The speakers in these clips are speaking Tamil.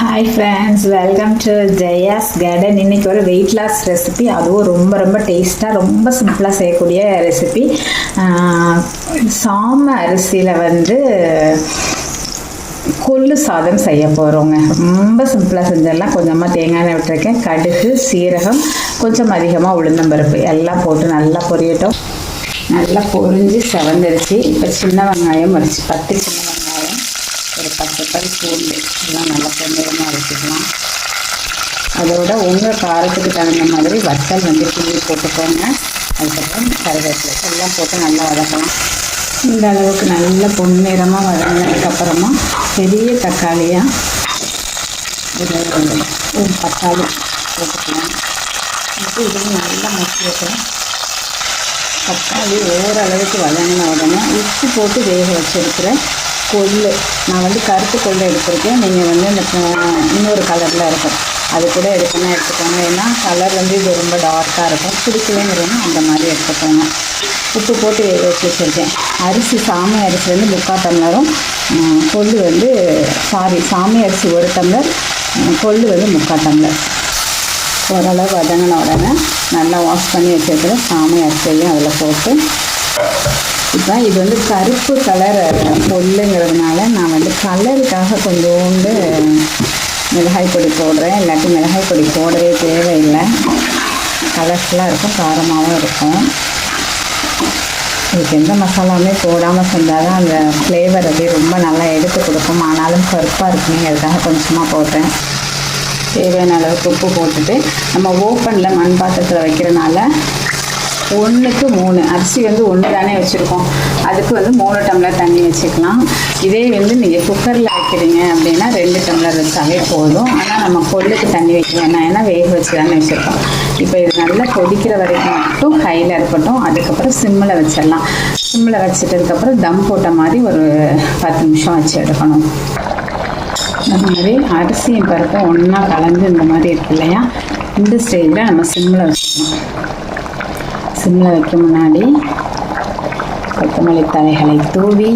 Hi friends welcome to Jaya's garden இன்னைக்கு ஒரு வெயிட் லாஸ் ரெசிபி அதுவும் ரொம்ப ரொம்ப டேஸ்ட்டாக ரொம்ப சிம்பிளாக செய்யக்கூடிய ரெசிபி சாம அரிசியில் வந்து கொள்ளு சாதம் செய்ய போகிறோங்க ரொம்ப சிம்பிளாக செஞ்சிடலாம். கொஞ்சமாக தேங்காய் எண்ணெய் விட்டுருக்கேன். கடுகு சீரகம் கொஞ்சம் அதிகமாக உளுந்தம்பருப்பு எல்லாம் போட்டு நல்லா பொரியட்டும். நல்லா பொரிஞ்சு செவந்துருச்சு இப்போ சின்ன வெங்காயம் வச்சு பத்து சின்ன வெங்காயம். ஒரு பத்து பல் பூண்டு. எல்லாம் நல்லா பொன்னிறமாக வச்சுக்கலாம். அதோட உங்கள் காரத்துக்கு தகுந்த மாதிரி வத்தல் வந்து கிள்ளி போட்டுக்கோங்க. அதுக்கப்புறம் கருவேப்பிலை எல்லாம் போட்டு நல்லா வதக்கலாம். இந்த அளவுக்கு நல்ல பொன்னிறமாக வதங்கினதுக்கப்புறமா பெரிய தக்காளியாக ஒரு ஒரு தக்காளி போட்டுக்கலாம். இது இதுவும் நல்லா மசி வைக்கலாம் தக்காளி ஓரளவுக்கு வதங்கின உடனே உப்பு போட்டு வேக வச்சுருக்கிறேன் கொள்ளு. நான் வந்து கருப்பு கொள்ளு எடுத்திருக்கேன். நீங்கள் வந்து இந்த இன்னொரு கலரில் இருக்கும். அது கூட எடுக்கணும் எடுத்துக்கோங்க. ஏன்னா கலர் வந்து இது ரொம்ப டார்க்காக இருக்கும். பிடிக்கலங்கிறவங்க அந்த மாதிரி எடுத்துக்கோங்க. உப்பு போட்டு வச்சு வச்சுருக்கேன். அரிசி சாமி அரிசி வந்து முக்கால் டம்ளரும் கொள்ளு வந்து சாரி சாமி அரிசி ஒரு டம்ளர் கொள்ளு வந்து முக்கால் டம்ளர். ஓரளவு வதங்கின உடனே நல்லா வாஷ் பண்ணி வச்சுருக்கிற சாமி அரிசியையும் அதில் போட்டு இப்போ இது வந்து கருப்பு கலர் பொல்லுங்கிறதுனால நான் வந்து கலருக்காக கொஞ்சோண்டு மிளகாய் பொடி போடுறேன். இல்லாட்டி மிளகாய் பொடி போடவே தேவையில்லை. கலர்ஃபுல்லாக இருக்கும் காரமாகவும் இருக்கும். இதுக்கு எந்த மசாலாவுமே போடாமல் செஞ்சால் தான் அந்த ஃப்ளேவர் அப்படியே ரொம்ப நல்லா எடுத்து கொடுக்கும். ஆனாலும் கருப்பாக இருக்குங்கிறதுக்காக கொஞ்சமாக போட்டேன். தேவையான அளவுக்கு உப்பு போட்டுட்டு நம்ம ஓப்பனில் மண் பாத்திரத்தில் வைக்கிறனால ஒன்றுக்கு மூணு. அரிசி வந்து ஒன்று தானே வச்சுருக்கோம். அதுக்கு வந்து மூணு டம்ளர் தண்ணி வச்சுக்கலாம். இதே வந்து நீங்கள் குக்கரில் வைக்கிறீங்க அப்படின்னா ரெண்டு டம்ளர் வச்சாலே போதும். ஆனால் நம்ம கொள்ளுக்கு தண்ணி வைக்க வேணாம் ஏன்னா வேக வச்சு தானே வச்சுருக்கோம். இப்போ இது நல்லா கொதிக்கிற வரைக்கும் மட்டும் ஹையில் இருக்கட்டும். அதுக்கப்புறம் சிம்மில் வச்சிடலாம். சிம்மில் வச்சிட்டதுக்கப்புறம் தம் போட்ட மாதிரி ஒரு பத்து நிமிஷம் வச்சு எடுக்கணும். அந்த மாதிரி அரிசியும் பருப்பும் ஒன்றா கலந்து இந்த மாதிரி இருக்கு இல்லையா? இந்த ஸ்டேஜில் நம்ம சிம்மில் வச்சுக்கணும் சிம்மில் வைக்க முன்னாடி கொத்தமல்லி தலைகளை தூவி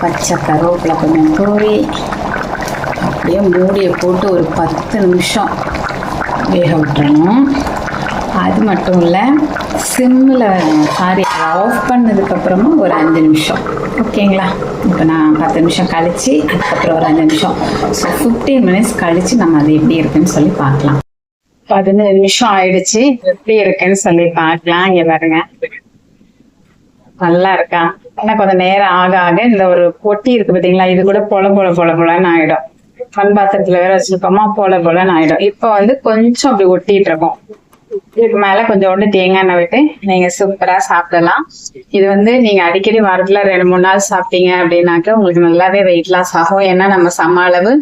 பச்சை கருவேப்பிலை கொஞ்சம் தூவி அப்படியே மூடியை போட்டு ஒரு பத்து நிமிஷம் வேக விட்டுறணும். அது மட்டும் இல்லை சிம்மில் சாரி ஆஃப் பண்ணதுக்கப்புறமா ஒரு அஞ்சு நிமிஷம். ஓகேங்களா? இப்போ நான் பத்து நிமிஷம் கழித்து அதுக்கப்புறம் ஒரு அஞ்சு நிமிஷம். ஸோ ஃபிஃப்டீன் மினிட்ஸ் கழித்து நம்ம அது எப்படி இருக்குன்னு சொல்லி பார்க்கலாம். பதினஞ்சு நிமிஷம் ஆயிடுச்சு. எப்படி இருக்குன்னு சொல்லி பார்க்கலாம். இங்க பாருங்க. நல்லா இருக்கா? ஆனா கொஞ்சம் நேரம் ஆக ஆக இந்த ஒரு பொட்டி இருக்கு பாத்தீங்களா இது கூட பொல பொல பொல பொலன்னு ஆயிடும். மண் பாத்திரத்துல வேற வச்சிருக்கோமா? பொல பொலன்னு ஆயிடும். இப்போ வந்து கொஞ்சம் அப்படி ஒட்டிட்டு இருக்கோம். இதுக்கு மேல கொஞ்சோண்டு தேங்காய் எண்ணெய் விட்டு நீங்க சூப்பரா சாப்பிடலாம். இது வந்து நீங்க அடிக்கடி வாரத்துல ரெண்டு மூணு நாள் சாப்பிட்டீங்க அப்படின்னாக்க உங்களுக்கு நல்லாவே வெயிட் லாஸ் ஆகும். ஏன்னா நம்ம சம அளவு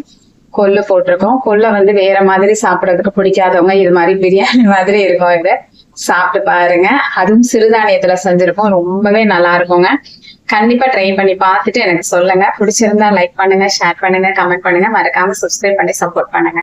கொல்லு போட்டிருக்கோம். கொல்லை வந்து வேற மாதிரி சாப்பிடறதுக்கு பிடிக்காதவங்க இது மாதிரி பிரியாணி மாதிரி இருக்கும் இது. சாப்பிட்டு பாருங்க. அதுவும் சிறுதானியத்துல செஞ்சிருக்கோம். ரொம்பவே நல்லா இருக்குங்க. கண்டிப்பா ட்ரை பண்ணி பார்த்துட்டு எனக்கு சொல்லுங்க. பிடிச்சிருந்தா லைக் பண்ணுங்க ஷேர் பண்ணுங்க கமெண்ட் பண்ணுங்க. மறக்காம சப்ஸ்கிரைப் பண்ணி சப்போர்ட் பண்ணுங்க.